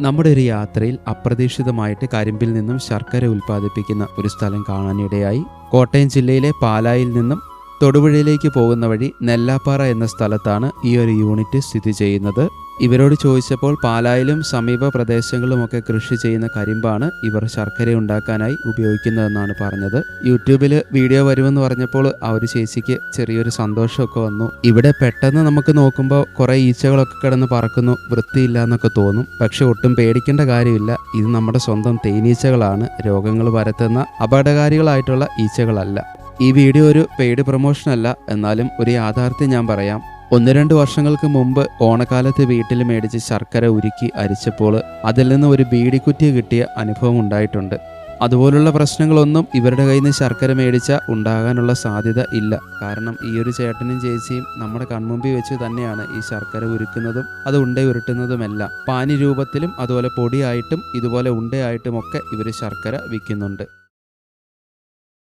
നമ്മുടെ ഒരു യാത്രയിൽ അപ്രതീക്ഷിതമായിട്ട് കരിമ്പിൽ നിന്നും ശർക്കര ഉൽപ്പാദിപ്പിക്കുന്ന ഒരു സ്ഥലം കാണാനിടയായി. കോട്ടയം ജില്ലയിലെ പാലായിൽ നിന്നും തൊടുപുഴയിലേക്ക് പോകുന്ന വഴി നെല്ലാപ്പാറ എന്ന സ്ഥലത്താണ് ഈ ഒരു യൂണിറ്റ് സ്ഥിതി ചെയ്യുന്നത്. ഇവരോട് ചോദിച്ചപ്പോൾ പാലായിലും സമീപ പ്രദേശങ്ങളിലുമൊക്കെ കൃഷി ചെയ്യുന്ന കരിമ്പാണ് ഇവർ ശർക്കര ഉണ്ടാക്കാനായി ഉപയോഗിക്കുന്നതെന്നാണ് പറഞ്ഞത്. യൂട്യൂബിൽ വീഡിയോ വരുമെന്ന് പറഞ്ഞപ്പോൾ ആ ഒരു ചേച്ചിക്ക് ചെറിയൊരു സന്തോഷമൊക്കെ വന്നു. ഇവിടെ പെട്ടെന്ന് നമുക്ക് നോക്കുമ്പോൾ കുറേ ഈച്ചകളൊക്കെ കിടന്ന് പറക്കുന്നു വൃത്തിയില്ല എന്നൊക്കെ തോന്നും. പക്ഷെ ഒട്ടും പേടിക്കേണ്ട കാര്യമില്ല. ഇത് നമ്മുടെ സ്വന്തം തേനീച്ചകളാണ്. രോഗങ്ങൾ പരത്തുന്ന അപകടകാരികളായിട്ടുള്ള ഈച്ചകളല്ല. ഈ വീഡിയോ ഒരു പെയ്ഡ് പ്രൊമോഷനല്ല. എന്നാലും ഒരു യാഥാർത്ഥ്യം ഞാൻ പറയാം. ഒന്ന് രണ്ട് വർഷങ്ങൾക്ക് മുമ്പ് ഓണക്കാലത്ത് വീട്ടിൽ മേടിച്ച് ശർക്കര ഉരുക്കി അരിച്ചപ്പോൾ അതിൽ നിന്ന് ഒരു ബീഡിക്കുറ്റി കിട്ടിയ അനുഭവം ഉണ്ടായിട്ടുണ്ട്. അതുപോലുള്ള പ്രശ്നങ്ങളൊന്നും ഇവരുടെ കയ്യിൽ നിന്ന് ശർക്കര മേടിച്ച ഉണ്ടാകാനുള്ള സാധ്യത ഇല്ല. കാരണം ഈ ഒരു ചേട്ടനും ചേച്ചിയും നമ്മുടെ കൺമുമ്പിൽ വെച്ച് തന്നെയാണ് ഈ ശർക്കര ഉരുക്കുന്നതും അത് ഉണ്ട ഉരുട്ടുന്നതുമെല്ലാം. പാനി രൂപത്തിലും അതുപോലെ പൊടിയായിട്ടും ഇതുപോലെ ഉണ്ടയായിട്ടും ഒക്കെ ഇവർ ശർക്കര വിൽക്കുന്നുണ്ട്.